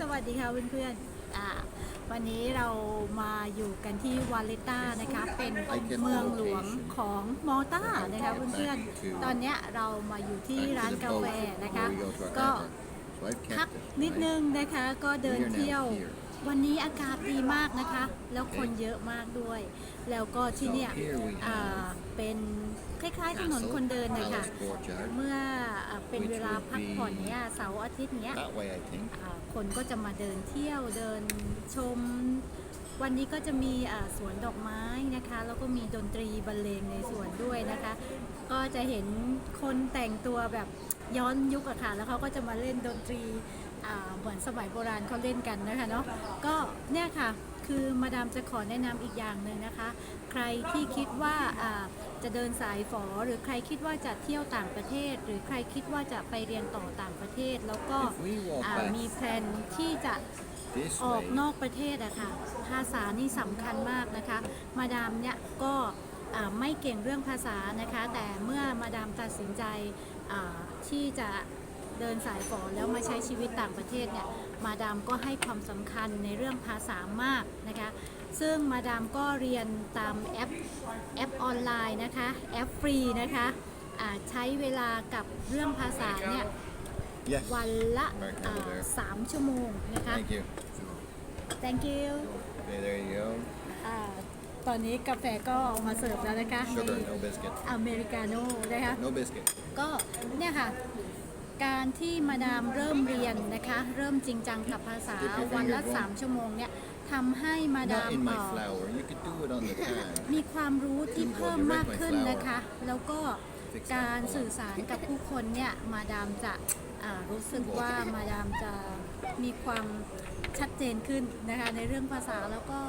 สวัสดีค่ะเพื่อนๆอ่าวันนี้เรามาอยู่กันที่วาเลตต้านะคะ เป็นเมืองหลวงของมอลตานะคะเพื่อนๆ ตอนเนี้ยเรามาอยู่ที่ร้านกาแฟนะคะ ก็พักนิดนึงนะคะก็เดินเที่ยว วันนี้อากาศดีมากนะคะ แล้วคนเยอะมากด้วย แล้วก็ที่เนี่ยอ่าเป็นคล้ายๆถนนคนเดินนะคะเมื่ออ่าเป็นเวลาพักผ่อนเนี่ยเสาร์อาทิตย์เนี้ย คนก็จะมาเดินเที่ยวเดินชม วันนี้ก็จะมีสวนดอกไม้นะคะ แล้วก็มีดนตรีบรรเลงในสวนด้วยนะคะ ก็จะเห็นคนแต่งตัวแบบย้อนยุคอะค่ะ แล้วเขาก็จะมาเล่นดนตรีเหมือนสมัยโบราณเขาเล่นกันนะคะเนาะก็เนี่ยค่ะ คือมาดามจะขอแนะนำอีกอย่างหนึ่งนะคะ ใครที่คิดว่าอ่าจะเดินสายฝอ หรือใครคิดว่าจะเที่ยวต่างประเทศ หรือใครคิดว่าจะไปเรียนต่อต่างประเทศ แล้วก็ If we walk อ่า back มีแพลนที่จะ this ออก way, นอกประเทศอะค่ะภาษานี่สำคัญมากนะคะ มาดามเนี่ยก็อ่าไม่เก่งเรื่องภาษานะคะ แต่เมื่อมาดามตัดสินใจอ่าที่จะ เดินสายฝอแล้วมาใช้ชีวิตต่างประเทศเนี่ยมาดามก็ให้ความสำคัญในเรื่องภาษามากนะคะซึ่งมาดามก็เรียนตามแอปแอปออนไลน์นะคะแอปฟรีนะคะอ่าใช้เวลากับเรื่องภาษาเนี่ย yes. วันละ Back อ่า over there. สามชั่วโมงนะคะ Thank you. thank you Okay, there you go. อ่าตอนนี้กาแฟก็มาเสิร์ฟแล้วนะคะ Sugar, no biscuit. อเมริกาโน่นะคะ No biscuit. ก็เนี่ยค่ะ การที่มาดามเริ่มเรียนนะคะ เริ่มจริงจังกับภาษา Dip your วันละ finger, go. 3ชั่วโมงเนี่ยทำให้มาดาม Not in my เอ่อ flour. You could do it on the pan. มีความรู้ที่เพิ่มมากขึ้นนะคะ แล้วก็ Fix that การ ball. สื่อสารกับผู้คนเนี่ยมาดามจะอ่ารู้สึกว่ามาดามจะมีความชัดเจนขึ้นนะคะในเรื่องภาษาแล้วก็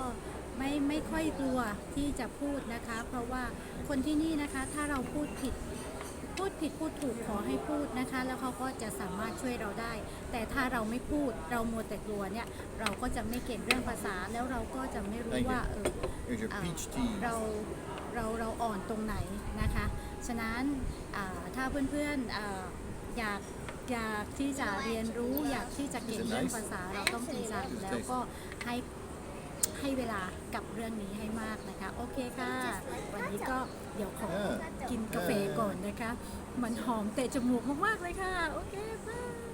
ไม่ไม่ค่อยกลัวที่จะพูดนะคะ เพราะว่าคนที่นี่นะคะถ้าเราพูดผิด พูดผิดพูดถูกขอให้พูดนะคะ แล้วเขาก็จะสามารถช่วยเราได้ แต่ถ้าเราไม่พูดเรามัวแต่กลัวเนี่ยเราก็จะไม่เก่งเรื่องภาษาแล้วเราก็จะไม่รู้ Thank you. ว่าเออ Here's your อ่า peach tea. เราเราเราอ่อนตรงไหนนะคะ ฉะนั้นอ่าถ้าเพื่อนๆอาอยากอยากที่จะเรียนรู้ อยากที่จะเก่งเรื่องภาษาเราต้องจริงจังแล้วก็ให้ ให้เวลากับเรื่องนี้ให้มากนะคะ โอเคค่ะ วันนี้ก็เดี๋ยวขอกินกาแฟก่อนนะคะ มันหอมเตะจมูกมากๆเลยค่ะ โอเคบาย